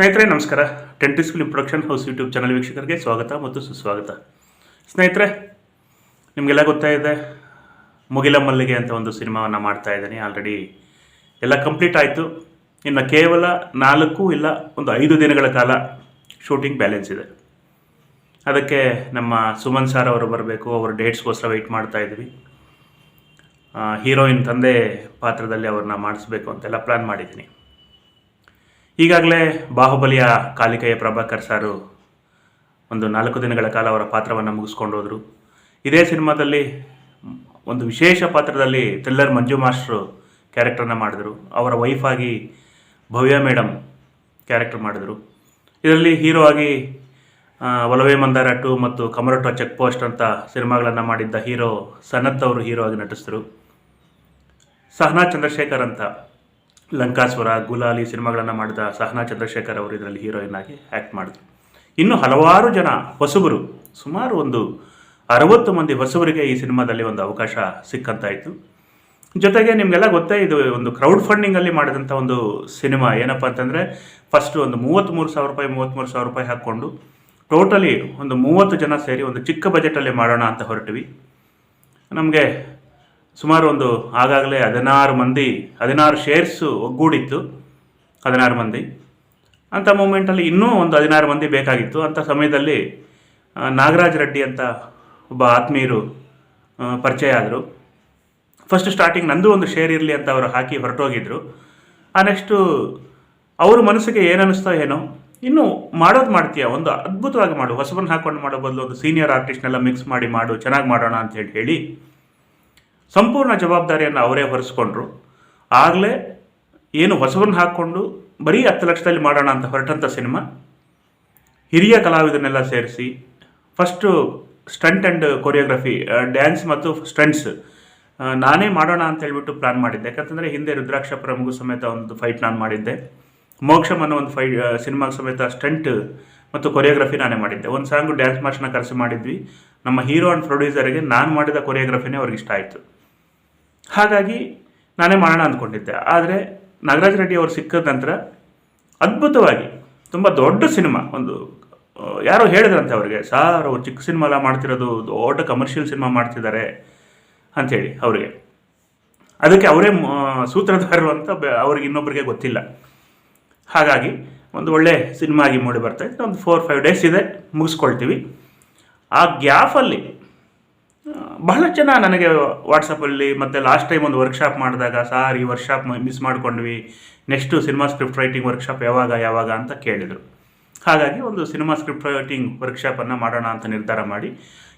ಸ್ನೇಹಿತರೆ, ನಮಸ್ಕಾರ. Twenty school production house YouTube channel ವೀಕ್ಷಕರಿಗೆ ಸ್ವಾಗತ ಮತ್ತು ಸುಸ್ವಾಗತ. ಸ್ನೇಹಿತರೆ, ನಿಮಗೆಲ್ಲ ಗೊತ್ತಾ ಇದೆ ಮುಗಿಲ ಮಲ್ಲಿಗೆ ಅಂತ ಒಂದು ಸಿನಿಮಾವನ್ನು ಮಾಡ್ತಾ ಇದ್ದೀನಿ. ಆಲ್ರೆಡಿ ಎಲ್ಲ ಕಂಪ್ಲೀಟ್ ಆಯಿತು. ಇನ್ನು ಕೇವಲ ನಾಲ್ಕು ಇಲ್ಲ, ಒಂದು ಐದು ದಿನಗಳ ಕಾಲ ಶೂಟಿಂಗ್ ಬ್ಯಾಲೆನ್ಸ್ ಇದೆ. ಅದಕ್ಕೆ ನಮ್ಮ ಸುಮನ್ ಸಾರ್ ಅವರು ಬರಬೇಕು. ಅವರ ಡೇಟ್ಸ್ಗೋಸ್ಕರ ವೆಯ್ಟ್ ಮಾಡ್ತಾ ಇದ್ದೀವಿ. ಹೀರೋಯಿನ್ ತಂದೆ ಪಾತ್ರದಲ್ಲಿ ಅವ್ರನ್ನ ಮಾಡಿಸ್ಬೇಕು ಅಂತೆಲ್ಲ ಪ್ಲ್ಯಾನ್ ಮಾಡಿದ್ದೀನಿ. ಈಗಾಗಲೇ ಬಾಹುಬಲಿಯ ಕಾಲಿಕೆಯ ಪ್ರಭಾಕರ್ ಸಾರು ಒಂದು ನಾಲ್ಕು ದಿನಗಳ ಕಾಲ ಅವರ ಪಾತ್ರವನ್ನು ಮುಗಿಸ್ಕೊಂಡು ಹೋದರು. ಇದೇ ಸಿನಿಮಾದಲ್ಲಿ ಒಂದು ವಿಶೇಷ ಪಾತ್ರದಲ್ಲಿ ಥ್ರಿಲ್ಲರ್ ಮಂಜು ಮಾಸ್ಟ್ರು ಕ್ಯಾರೆಕ್ಟರ್ನ ಮಾಡಿದರು. ಅವರ ವೈಫ್ ಆಗಿ ಭವ್ಯ ಮೇಡಮ್ ಕ್ಯಾರೆಕ್ಟರ್ ಮಾಡಿದರು. ಇದರಲ್ಲಿ ಹೀರೋ ಆಗಿ ಒಲವೆ ಮಂದಾರ ಟು ಮತ್ತು ಕಮರಟೋ ಚೆಕ್ ಪೋಸ್ಟ್ ಅಂತ ಸಿನಿಮಾಗಳನ್ನು ಮಾಡಿದ್ದ ಹೀರೋ ಸನತ್ ಅವರು ಹೀರೋ ಆಗಿ ನಟಿಸಿದರು. ಸಹನಾ ಚಂದ್ರಶೇಖರ್ ಅಂತ ಲಂಕಾಸುರ ಗುಲಾಲಿ ಸಿನಿಮಾಗಳನ್ನು ಮಾಡಿದ ಸಹನಾ ಚಂದ್ರಶೇಖರ್ ಅವರು ಇದರಲ್ಲಿ ಹೀರೋಯಿನ್ ಆಗಿ ಆ್ಯಕ್ಟ್ ಮಾಡಿದ್ರು. ಇನ್ನು ಹಲವಾರು ಜನ ಹೊಸಬರು, ಸುಮಾರು ಒಂದು ಅರವತ್ತು ಮಂದಿ ಹೊಸಬರಿಗೆ ಈ ಸಿನಿಮಾದಲ್ಲಿ ಒಂದು ಅವಕಾಶ ಸಿಕ್ಕಂತಾಯಿತು ಜೊತೆಗೆ ನಿಮಗೆಲ್ಲ ಗೊತ್ತೇ, ಇದು ಒಂದು ಕ್ರೌಡ್ ಫಂಡಿಂಗಲ್ಲಿ ಮಾಡಿದಂಥ ಒಂದು ಸಿನಿಮಾ. ಏನಪ್ಪ ಅಂತಂದರೆ ಫಸ್ಟು ಒಂದು ಮೂವತ್ತ್ಮೂರು ಸಾವಿರ ರೂಪಾಯಿ ಮೂವತ್ತ್ಮೂರು ಸಾವಿರ ರೂಪಾಯಿ ಹಾಕ್ಕೊಂಡು ಟೋಟಲಿ ಒಂದು ಮೂವತ್ತು ಜನ ಸೇರಿ ಒಂದು ಚಿಕ್ಕ ಬಜೆಟಲ್ಲಿ ಮಾಡೋಣ ಅಂತ ಹೊರಟಿವಿ. ನಮಗೆ ಸುಮಾರು ಒಂದು ಆಗಾಗಲೇ ಹದಿನಾರು ಮಂದಿ, ಹದಿನಾರು ಶೇರ್ಸು ಒಗ್ಗೂಡಿತ್ತು, ಹದಿನಾರು ಮಂದಿ. ಅಂಥ ಮೂಮೆಂಟಲ್ಲಿ ಇನ್ನೂ ಒಂದು ಹದಿನಾರು ಮಂದಿ ಬೇಕಾಗಿತ್ತು. ಅಂಥ ಸಮಯದಲ್ಲಿ ನಾಗರಾಜ್ ರೆಡ್ಡಿ ಅಂತ ಒಬ್ಬ ಆತ್ಮೀಯರು ಪರಿಚಯ ಆದರು. ಫಸ್ಟ್ ಸ್ಟಾರ್ಟಿಂಗ್ ನಂದು ಒಂದು ಶೇರ್ ಇರಲಿ ಅಂತ ಅವರು ಹಾಕಿ ಹೊರಟೋಗಿದ್ರು. ಆ ನೆಕ್ಸ್ಟು ಅವ್ರ ಮನಸ್ಸಿಗೆ ಏನು ಏನೋ, ಇನ್ನು ಮಾಡೋದು ಮಾಡ್ತೀಯ? ಒಂದು ಅದ್ಭುತವಾಗಿ ಮಾಡು. ಹೊಸಬನ್ನು ಹಾಕ್ಕೊಂಡು ಮಾಡೋ ಬದಲು ಒಂದು ಸೀನಿಯರ್ ಆರ್ಟಿಸ್ಟ್ನೆಲ್ಲ ಮಿಕ್ಸ್ ಮಾಡಿ ಮಾಡು, ಚೆನ್ನಾಗಿ ಮಾಡೋಣ ಅಂತ ಹೇಳಿ ಹೇಳಿ ಸಂಪೂರ್ಣ ಜವಾಬ್ದಾರಿಯನ್ನು ಅವರೇ ಹೊರಿಸ್ಕೊಂಡ್ರು. ಆಗಲೇ ಏನು ಹೊಸವನ್ನು ಹಾಕ್ಕೊಂಡು ಬರೀ ಹತ್ತು ಲಕ್ಷದಲ್ಲಿ ಮಾಡೋಣ ಅಂತ ಹೊರಟಂಥ ಸಿನಿಮಾ. ಹಿರಿಯ ಕಲಾವಿದನ್ನೆಲ್ಲ ಸೇರಿಸಿ first stunt and choreography dance ಮತ್ತು ಸ್ಟಂಟ್ಸ್ ನಾನೇ ಮಾಡೋಣ ಅಂತ ಹೇಳ್ಬಿಟ್ಟು ಪ್ಲಾನ್ ಮಾಡಿದ್ದೆ. ಯಾಕಂತಂದರೆ ಹಿಂದೆ ರುದ್ರಾಕ್ಷ ಪ್ರಮುಖ ಸಮೇತ ಒಂದು ಫೈಟ್ ನಾನು ಮಾಡಿದ್ದೆ. ಮೋಕ್ಷಮ್ ಅನ್ನೋ ಒಂದು ಫೈ ಸಿನಿಮಾ ಸಮೇತ ಸ್ಟಂಟ್ ಮತ್ತು ಕೊರಿಯೋಗ್ರಫಿ ನಾನೇ ಮಾಡಿದ್ದೆ. ಒಂದು ಸಾಂಗು ಡ್ಯಾನ್ಸ್ ಮಾಸ್ಟರ್ನ ಕರೆಸಿ ಮಾಡಿದ್ವಿ. ನಮ್ಮ ಹೀರೋ ಆ್ಯಂಡ್ ಪ್ರೊಡ್ಯೂಸರ್ಗೆ ನಾನು ಮಾಡಿದ ಕೊರಿಯೋಗ್ರಫಿನೇ ಅವ್ರಿಗೆ ಇಷ್ಟ ಆಯಿತು. ಹಾಗಾಗಿ ನಾನೇ ಮಾಡೋಣ ಅಂದ್ಕೊಂಡಿದ್ದೆ. ಆದರೆ ನಾಗರಾಜ್ ರೆಡ್ಡಿ ಅವರು ಸಿಕ್ಕಿದ ನಂತರ ಅದ್ಭುತವಾಗಿ ತುಂಬ ದೊಡ್ಡ ಸಿನಿಮಾ, ಒಂದು ಯಾರೋ ಹೇಳಿದ್ರಂತೆ ಅವರಿಗೆ, ಸಾರ್, ಅವ್ರು ಚಿಕ್ಕ ಸಿನಿಮಾ ಎಲ್ಲ ಮಾಡ್ತಿರೋದು, ದೊಡ್ಡ ಕಮರ್ಷಿಯಲ್ ಸಿನಿಮಾ ಮಾಡ್ತಿದ್ದಾರೆ ಅಂಥೇಳಿ ಅವರಿಗೆ. ಅದಕ್ಕೆ ಅವರೇ ಸೂತ್ರಧಾರರು ಅಂತ ಅವ್ರಿಗೆ ಇನ್ನೊಬ್ಬರಿಗೆ ಗೊತ್ತಿಲ್ಲ. ಹಾಗಾಗಿ ಒಂದು ಒಳ್ಳೆ ಸಿನಿಮಾ ಆಗಿ ಮೂಡಿ ಬರ್ತಾ ಇದೆ ಒಂದು ಫೋರ್ ಫೈವ್ ಡೇಸ್ ಇದೆ, ಮುಗಿಸ್ಕೊಳ್ತೀವಿ. ಆ ಗ್ಯಾಫಲ್ಲಿ ಬಹಳ ಜನ ನನಗೆ ವಾಟ್ಸಪ್ಪಲ್ಲಿ ಮತ್ತು ಲಾಸ್ಟ್ ಟೈಮ್ ಒಂದು ವರ್ಕ್ಶಾಪ್ ಮಾಡಿದಾಗ, ಸಾರ್, ಈ ವರ್ಕ್ಶಾಪ್ ಮಿಸ್ ಮಾಡ್ಕೊಂಡ್ವಿ. Next cinema script writing workshop ಯಾವಾಗ ಯಾವಾಗ? ಅಂತ ಕೇಳಿದರು. ಹಾಗಾಗಿ ಒಂದು ಸಿನಿಮಾ ಸ್ಕ್ರಿಪ್ಟ್ ರೈಟಿಂಗ್ ವರ್ಕ್ಶಾಪನ್ನು ಮಾಡೋಣ ಅಂತ ನಿರ್ಧಾರ ಮಾಡಿ.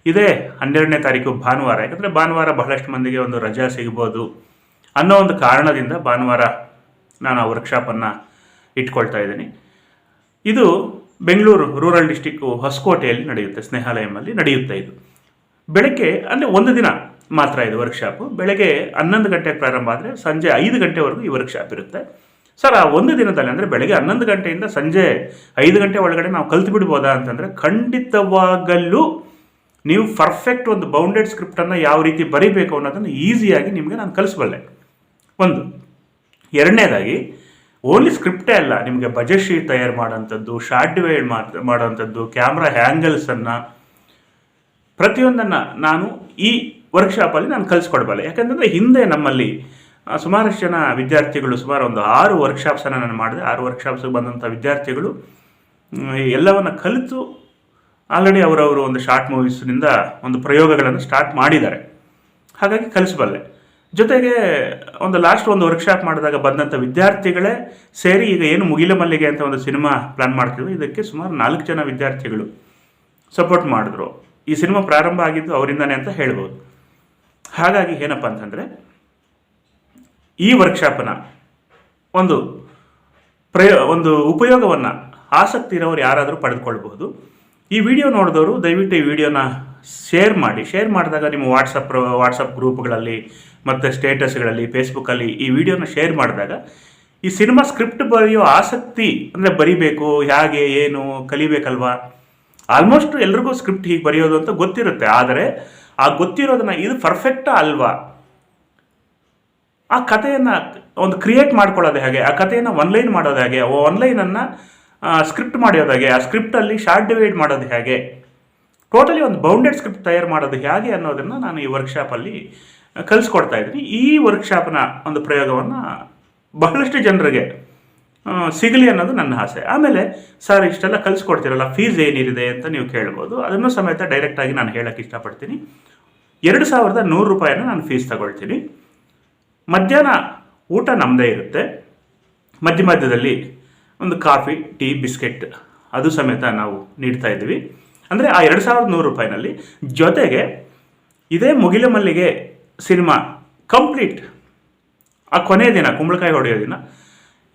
ಇದೇ ಹನ್ನೆರಡನೇ ತಾರೀಕು ಭಾನುವಾರ, ಯಾಕಂದರೆ ಭಾನುವಾರ ಬಹಳಷ್ಟು ಮಂದಿಗೆ ಒಂದು ರಜಾ ಸಿಗ್ಬೋದು ಅನ್ನೋ ಒಂದು ಕಾರಣದಿಂದ ಭಾನುವಾರ ನಾನು ಆ ವರ್ಕ್ಶಾಪನ್ನು ಇಟ್ಕೊಳ್ತಾ ಇದ್ದೀನಿ. ಇದು ಬೆಂಗಳೂರು ರೂರಲ್ ಡಿಸ್ಟಿಕ್ಕು ಹೊಸಕೋಟೆಯಲ್ಲಿ ನಡೆಯುತ್ತೆ ಸ್ನೇಹಾಲಯಮಲ್ಲಿ ನಡೆಯುತ್ತೆ ಇದು. ಬೆಳಗ್ಗೆ, ಅಂದರೆ ಒಂದು ದಿನ ಮಾತ್ರ ಇದು ವರ್ಕ್ಶಾಪು ಬೆಳಗ್ಗೆ ಹನ್ನೊಂದು ಗಂಟೆಗೆ ಪ್ರಾರಂಭ ಆದರೆ ಸಂಜೆ ಐದು ಗಂಟೆವರೆಗೂ ಈ ವರ್ಕ್ಶಾಪ್ ಇರುತ್ತೆ. ಸರ್, ಆ ಒಂದು ದಿನದಲ್ಲಿ ಅಂದರೆ ಬೆಳಗ್ಗೆ ಹನ್ನೊಂದು ಗಂಟೆಯಿಂದ ಸಂಜೆ ಐದು ಗಂಟೆ ಒಳಗಡೆ ನಾವು ಕಲ್ತು ಬಿಡ್ಬೋದಾ ಅಂತಂದರೆ ಖಂಡಿತವಾಗಲೂ ನೀವು ಪರ್ಫೆಕ್ಟ್ ಒಂದು ಬೌಂಡೆಡ್ ಸ್ಕ್ರಿಪ್ಟನ್ನು ಯಾವ ರೀತಿ ಬರೀಬೇಕು ಅನ್ನೋದನ್ನು ಈಸಿಯಾಗಿ ನಿಮಗೆ ನಾನು ಕಲಿಸ್ಬಲ್ಲೆ. ಒಂದು. ಎರಡನೇದಾಗಿ, ಓನ್ಲಿ ಸ್ಕ್ರಿಪ್ಟೇ ಅಲ್ಲ, ನಿಮಗೆ ಬಜೆಟ್ ಶೀಟ್ ತಯಾರು ಮಾಡೋಂಥದ್ದು ಶಾರ್ಟ್ ಡಿವೈಡ್ ಮಾಡೋಂಥದ್ದು ಕ್ಯಾಮ್ರಾ ಹ್ಯಾಂಗಲ್ಸನ್ನು ಪ್ರತಿಯೊಂದನ್ನು ನಾನು ಈ ವರ್ಕ್ಶಾಪಲ್ಲಿ ನಾನು ಕಲಿಸ್ಕೊಡ್ಬಲ್ಲ. ಯಾಕಂತಂದರೆ ಹಿಂದೆ ನಮ್ಮಲ್ಲಿ ಸುಮಾರಷ್ಟು ಜನ ವಿದ್ಯಾರ್ಥಿಗಳು, ಸುಮಾರು ಒಂದು ಆರು ವರ್ಕ್ಶಾಪ್ಸನ್ನು ನಾನು ಮಾಡಿದೆ. ಆರು ವರ್ಕ್ಶಾಪ್ಸ್ಗೆ ಬಂದಂಥ ವಿದ್ಯಾರ್ಥಿಗಳು ಎಲ್ಲವನ್ನು ಕಲಿತು ಆಲ್ರೆಡಿ ಅವರವರು ಒಂದು ಶಾರ್ಟ್ ಮೂವೀಸ್ನಿಂದ ಒಂದು ಪ್ರಯೋಗಗಳನ್ನು ಸ್ಟಾರ್ಟ್ ಮಾಡಿದ್ದಾರೆ. ಹಾಗಾಗಿ ಕಲಿಸಬಲ್ಲೆ. ಜೊತೆಗೆ ಒಂದು ಲಾಸ್ಟ್ ಒಂದು ವರ್ಕ್ಶಾಪ್ ಮಾಡಿದಾಗ ಬಂದಂಥ ವಿದ್ಯಾರ್ಥಿಗಳೇ ಸೇರಿ ಈಗ ಏನು ಮುಗಿಲ ಮಲ್ಲಿಗೆ ಅಂತ ಒಂದು ಸಿನಿಮಾ ಪ್ಲಾನ್ ಮಾಡ್ತೀವಿ ಇದಕ್ಕೆ ಸುಮಾರು ನಾಲ್ಕು ಜನ ವಿದ್ಯಾರ್ಥಿಗಳು ಸಪೋರ್ಟ್ ಮಾಡಿದ್ರು. ಈ ಸಿನಿಮಾ ಪ್ರಾರಂಭ ಆಗಿದ್ದು ಅವರಿಂದನೇ ಅಂತ ಹೇಳ್ಬೋದು. ಹಾಗಾಗಿ ಏನಪ್ಪ ಅಂತಂದರೆ, ಈ ವರ್ಕ್ಶಾಪನ್ನ ಒಂದು ಪ್ರಯೋ, ಒಂದು ಉಪಯೋಗವನ್ನು ಆಸಕ್ತಿ ಇರೋರು ಯಾರಾದರೂ ಪಡೆದುಕೊಳ್ಬಹುದು. ಈ ವಿಡಿಯೋ ನೋಡಿದವರು ದಯವಿಟ್ಟು ಈ ವಿಡಿಯೋನ ಶೇರ್ ಮಾಡಿ. ಶೇರ್ ಮಾಡಿದಾಗ ನಿಮ್ಮ ವಾಟ್ಸಪ್ ವಾಟ್ಸಪ್ ಗ್ರೂಪ್ಗಳಲ್ಲಿ ಮತ್ತು ಸ್ಟೇಟಸ್ಗಳಲ್ಲಿ, ಫೇಸ್ಬುಕ್ಕಲ್ಲಿ ಈ ವಿಡಿಯೋನ ಶೇರ್ ಮಾಡಿದಾಗ ಈ ಸಿನಿಮಾ ಸ್ಕ್ರಿಪ್ಟ್ ಬರೆಯೋ ಆಸಕ್ತಿ ಅಂದರೆ ಬರಿಬೇಕು, ಹೇಗೆ, ಏನು, ಕಲಿಬೇಕಲ್ವಾ? ಆಲ್ಮೋಸ್ಟ್ ಎಲ್ರಿಗೂ ಸ್ಕ್ರಿಪ್ಟ್ ಹೀಗೆ ಬರೆಯೋದು ಅಂತ ಗೊತ್ತಿರುತ್ತೆ, ಆದರೆ ಆ ಗೊತ್ತಿರೋದನ್ನ ಇದು ಪರ್ಫೆಕ್ಟ್ ಅಲ್ವಾ? ಆ ಕಥೆಯನ್ನು ಒಂದು ಕ್ರಿಯೇಟ್ ಮಾಡ್ಕೊಳ್ಳೋದು ಹೇಗೆ, ಆ ಕಥೆಯನ್ನು ಒನ್ಲೈನ್ ಮಾಡೋದು ಹೇಗೆ ಆನ್ಲೈನನ್ನು ಸ್ಕ್ರಿಪ್ಟ್ ಮಾಡೋದು ಹೇಗೆ, ಆ ಸ್ಕ್ರಿಪ್ಟಲ್ಲಿ ಶಾರ್ಟ್ ಡಿವೈಡ್ ಮಾಡೋದು ಹೇಗೆ. ಟೋಟಲಿ ಒಂದು ಬೌಂಡೆಡ್ ಸ್ಕ್ರಿಪ್ಟ್ ತಯಾರು ಮಾಡೋದು ಹೇಗೆ ಅನ್ನೋದನ್ನು ನಾನು ಈ ವರ್ಕ್ಶಾಪಲ್ಲಿ ಕಲಿಸ್ಕೊಡ್ತಾ ಇದ್ದೀನಿ. ಈ ವರ್ಕ್ಶಾಪ್ನ ಒಂದು ಪ್ರಯೋಗವನ್ನು ಬಹಳಷ್ಟು ಜನರಿಗೆ ಸಿಗಲಿ ಅನ್ನೋದು ನನ್ನ ಆಸೆ. ಆಮೇಲೆ, ಸರ್, ಇಷ್ಟೆಲ್ಲ ಕಲಿಸ್ಕೊಡ್ತೀರಲ್ಲ ಫೀಸ್ ಏನಿದೆ ಅಂತ ನೀವು ಕೇಳ್ಬೋದು. ಅದನ್ನು ಸಮೇತ ಡೈರೆಕ್ಟಾಗಿ ನಾನು ಹೇಳಕ್ಕೆ ಇಷ್ಟಪಡ್ತೀನಿ. ಎರಡು ಸಾವಿರದ ನೂರು ರೂಪಾಯಿನ ನಾನು ಫೀಸ್ ತಗೊಳ್ತೀನಿ. ಮಧ್ಯಾಹ್ನ ಊಟ ನಮ್ಮದೇ ಇರುತ್ತೆ. ಮಧ್ಯ ಮಧ್ಯದಲ್ಲಿ ಒಂದು ಕಾಫಿ, ಟೀ, ಬಿಸ್ಕೆಟ್ ಅದು ಸಮೇತ ನಾವು ನೀಡ್ತಾ ಇದ್ದೀವಿ. ಅಂದರೆ ಆ ಎರಡು ಸಾವಿರದ ನೂರು ರೂಪಾಯಿನಲ್ಲಿ ಜೊತೆಗೆ ಇದೇ ಮುಗಿಲ ಮಲ್ಲಿಗೆ ಸಿನಿಮಾ ಕಂಪ್ಲೀಟ್ ಆ ಕೊನೆಯ ದಿನ, ಕುಂಬಳಕಾಯಿ ಹೊಡೆಯೋ ದಿನ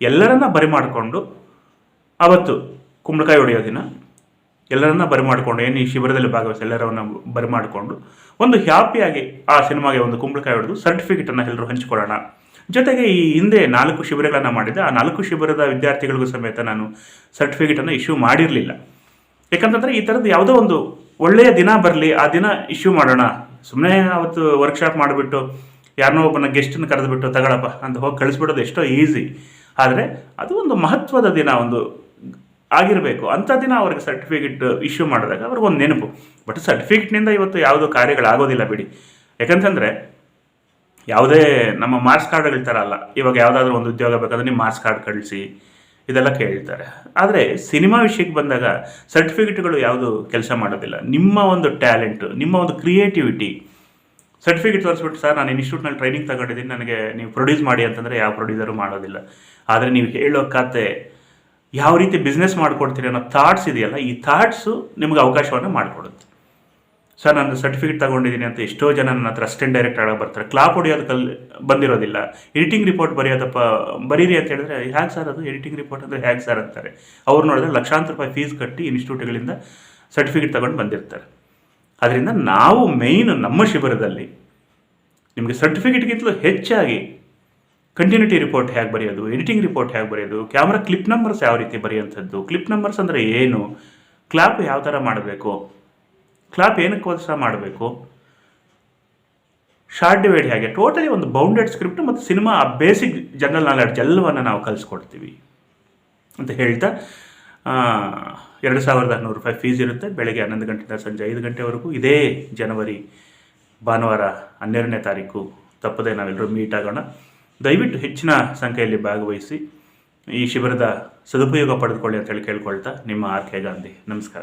ಎಲ್ಲರನ್ನ ಬರಿ ಮಾಡಿಕೊಂಡು ಅವತ್ತು ಕುಂಬಳಕಾಯಿ ಹೊಡೆಯೋ ದಿನ ಎಲ್ಲರನ್ನ ಬರಿ ಮಾಡಿಕೊಂಡು ಏನು ಈ ಶಿಬಿರದಲ್ಲಿ ಭಾಗವಹಿಸಿ ಎಲ್ಲರನ್ನ ಬರಿ ಮಾಡಿಕೊಂಡು ಒಂದು ಹ್ಯಾಪಿಯಾಗಿ ಆ ಸಿನಿಮಾಗೆ ಒಂದು ಕುಂಬಳಕಾಯಿ ಹೊಡೆದು ಸರ್ಟಿಫಿಕೇಟನ್ನು ಎಲ್ಲರೂ ಹಂಚಿಕೊಳ್ಳೋಣ. ಜೊತೆಗೆ ಈ ಹಿಂದೆ ನಾಲ್ಕು ಶಿಬಿರಗಳನ್ನು ಮಾಡಿದ್ದೆ. ಆ ನಾಲ್ಕು ಶಿಬಿರದ ವಿದ್ಯಾರ್ಥಿಗಳಿಗೂ ಸಮೇತ ನಾನು ಸರ್ಟಿಫಿಕೇಟನ್ನು ಇಶ್ಯೂ ಮಾಡಿರಲಿಲ್ಲ. ಯಾಕಂತಂದರೆ ಈ ಥರದ್ದು ಯಾವುದೋ ಒಂದು ಒಳ್ಳೆಯ ದಿನ ಬರಲಿ, ಆ ದಿನ ಇಶ್ಯೂ ಮಾಡೋಣ. ಸುಮ್ಮನೆ ಅವತ್ತು ವರ್ಕ್ಶಾಪ್ ಮಾಡಿಬಿಟ್ಟು ಯಾರನ್ನೋ ಒಬ್ಬನ ಗೆಸ್ಟನ್ನು ಕರೆದುಬಿಟ್ಟು, ತಗೊಳಪ್ಪ ಅಂತ ಹೋಗಿ ಕಳಿಸ್ಬಿಡೋದು ಎಷ್ಟೋ ಈಸಿ ಆದರೆ ಅದು ಒಂದು ಮಹತ್ವದ ದಿನ ಒಂದು ಆಗಿರಬೇಕು. ಅಂಥ ದಿನ ಅವ್ರಿಗೆ ಸರ್ಟಿಫಿಕೇಟ್ ಇಶ್ಯೂ ಮಾಡಿದಾಗ ಅವ್ರಿಗೆ ಒಂದು ನೆನಪು. ಬಟ್ ಸರ್ಟಿಫಿಕೇಟ್ನಿಂದ ಇವತ್ತು ಯಾವುದೋ ಕಾರ್ಯಗಳಾಗೋದಿಲ್ಲ ಬಿಡಿ. ಯಾಕಂತಂದರೆ ಯಾವುದೇ ನಮ್ಮ ಮಾರ್ಕ್ಸ್ ಕಾರ್ಡ್ಗಳ ಥರ ಅಲ್ಲ. ಇವಾಗ ಯಾವುದಾದ್ರೂ ಒಂದು ಉದ್ಯೋಗ ಬೇಕಾದ್ರೆ ನಿಮ್ಮ ಮಾರ್ಕ್ಸ್ ಕಾರ್ಡ್ ಕಳಿಸಿ, ಇದೆಲ್ಲ ಕೇಳ್ತಾರೆ. ಆದರೆ ಸಿನಿಮಾ ವಿಷಯಕ್ಕೆ ಬಂದಾಗ ಸರ್ಟಿಫಿಕೇಟ್ಗಳು ಯಾವುದು ಕೆಲಸ ಮಾಡೋದಿಲ್ಲ. ನಿಮ್ಮ ಒಂದು ಟ್ಯಾಲೆಂಟು ನಿಮ್ಮ ಒಂದು ಕ್ರಿಯೇಟಿವಿಟಿ ಸರ್ಟಿಫಿಕೇಟ್ ತೋರಿಸ್ಬಿಟ್ಟು, ಸರ್, ನಾನು ಇನ್ಸ್ಟಿಟ್ಯೂಟ್ನಲ್ಲಿ ಟ್ರೈನಿಂಗ್ ತಗೊಂಡಿದ್ದೀನಿ. ನನಗೆ ನೀವು ಪ್ರೊಡ್ಯೂಸ್ ಮಾಡಿ ಅಂತಂದರೆ ಯಾವ ಪ್ರೊಡ್ಯೂಸರು ಮಾಡೋದಿಲ್ಲ. ಆದರೆ ನೀವು ಹೇಳೋ ಕತೆ ಯಾವ ರೀತಿ ಬಿಸ್ನೆಸ್ ಮಾಡಿಕೊಡ್ತೀರಿ ಅನ್ನೋ ಥಾಟ್ಸ್ ಇದೆಯಲ್ಲ, ಈ ಥಾಟ್ಸು ನಿಮ್ಗೆ ಅವಕಾಶವನ್ನು ಮಾಡಿಕೊಡುತ್ತೆ. ಸರ್, ನಾನು ಸರ್ಟಿಫಿಕೇಟ್ ತಗೊಂಡಿದ್ದೀನಿ ಅಂತ ಎಷ್ಟೋ ಜನ ನನ್ನ ಹತ್ರ ಅಸ್ಟೆಂಟ್ ಡೈರೆಕ್ಟರ್ ಆಗಿ ಬರ್ತಾರೆ. ಕ್ಲಾಪ್ ಹೊಡಿಯೋದು ಕಲ್, ಬಂದಿರೋದಿಲ್ಲ. ಎಡಿಟಿಂಗ್ ರಿಪೋರ್ಟ್ ಬರೆಯೋದಪ್ಪ, ಬರೀರಿ ಅಂತ ಹೇಳಿದ್ರೆ ಹೇಗೆ ಸರ್ ಅದು? ಎಡಿಟಿಂಗ್ ರಿಪೋರ್ಟ್ ಅಂದರೆ ಹೇಗೆ ಸರ್? ಅಂತಾರೆ. ಅವ್ರು ನೋಡಿದ್ರೆ ಲಕ್ಷಾಂತರ ರೂಪಾಯಿ ಫೀಸ್ ಕಟ್ಟಿ ಇನ್ಸ್ಟಿಟ್ಯೂಟ್ಗಳಿಂದ ಸರ್ಟಿಫಿಕೇಟ್ ತಗೊಂಡು ಬಂದಿರ್ತಾರೆ. ಅದರಿಂದ ನಾವು ಮೇಯ್ನ್ ನಮ್ಮ ಶಿಬಿರದಲ್ಲಿ ನಿಮಗೆ ಸರ್ಟಿಫಿಕೇಟ್ಗಿಂತಲೂ ಹೆಚ್ಚಾಗಿ ಕಂಟಿನ್ಯೂಟಿ ರಿಪೋರ್ಟ್ ಹೇಗೆ ಬರೆಯೋದು ಎಡಿಟಿಂಗ್ ರಿಪೋರ್ಟ್ ಹೇಗೆ ಬರೆಯೋದು ಕ್ಯಾಮ್ರಾ ಕ್ಲಿಪ್ ನಂಬರ್ಸ್ ಯಾವ ರೀತಿ ಬರೆಯುವಂಥದ್ದು ಕ್ಲಿಪ್ ನಂಬರ್ಸ್ ಅಂದರೆ ಏನು ಕ್ಲಾಪ್ ಯಾವ ಥರ ಮಾಡಬೇಕು ಕ್ಲಾಪ್ ಏನಕ್ಕೋಸ್ಕರ ಮಾಡಬೇಕು ಶಾರ್ಟ್ ಡಿವೈಡ್ ಹೇಗೆ ಟೋಟಲಿ ಒಂದು ಬೌಂಡೆಡ್ ಸ್ಕ್ರಿಪ್ಟ್ ಮತ್ತು ಸಿನಿಮಾ ಬೇಸಿಕ್ ಜನರಲ್ ನಾಲೆಡ್ಜ್ ಎಲ್ಲವನ್ನು ನಾವು ಕಲಿಸ್ಕೊಡ್ತೀವಿ ಅಂತ ಹೇಳ್ತಾ ಎರಡು ಸಾವಿರದ ಹನ್ನೂರು ರೂಪಾಯಿ ಫೀಸ್ ಇರುತ್ತೆ. ಬೆಳಗ್ಗೆ ಹನ್ನೊಂದು ಗಂಟೆಯಿಂದ ಸಂಜೆ ಐದು ಗಂಟೆವರೆಗೂ ಇದೇ ಜನವರಿ, ಭಾನುವಾರ ಹನ್ನೆರಡನೇ ತಾರೀಕು. ತಪ್ಪದೆ ನಾವೆಲ್ಲರೂ ಮೀಟ್ ಆಗೋಣ. ದಯವಿಟ್ಟು ಹೆಚ್ಚಿನ ಸಂಖ್ಯೆಯಲ್ಲಿ ಭಾಗವಹಿಸಿ. ಈ ಶಿಬಿರದ ಸದುಪಯೋಗ ಪಡೆದುಕೊಳ್ಳಿ ಅಂತ ಹೇಳಿ ಕೇಳ್ಕೊಳ್ತಾ ನಿಮ್ಮ ಆರ್ ಕೆ ಗಾಂಧಿ. ನಮಸ್ಕಾರ.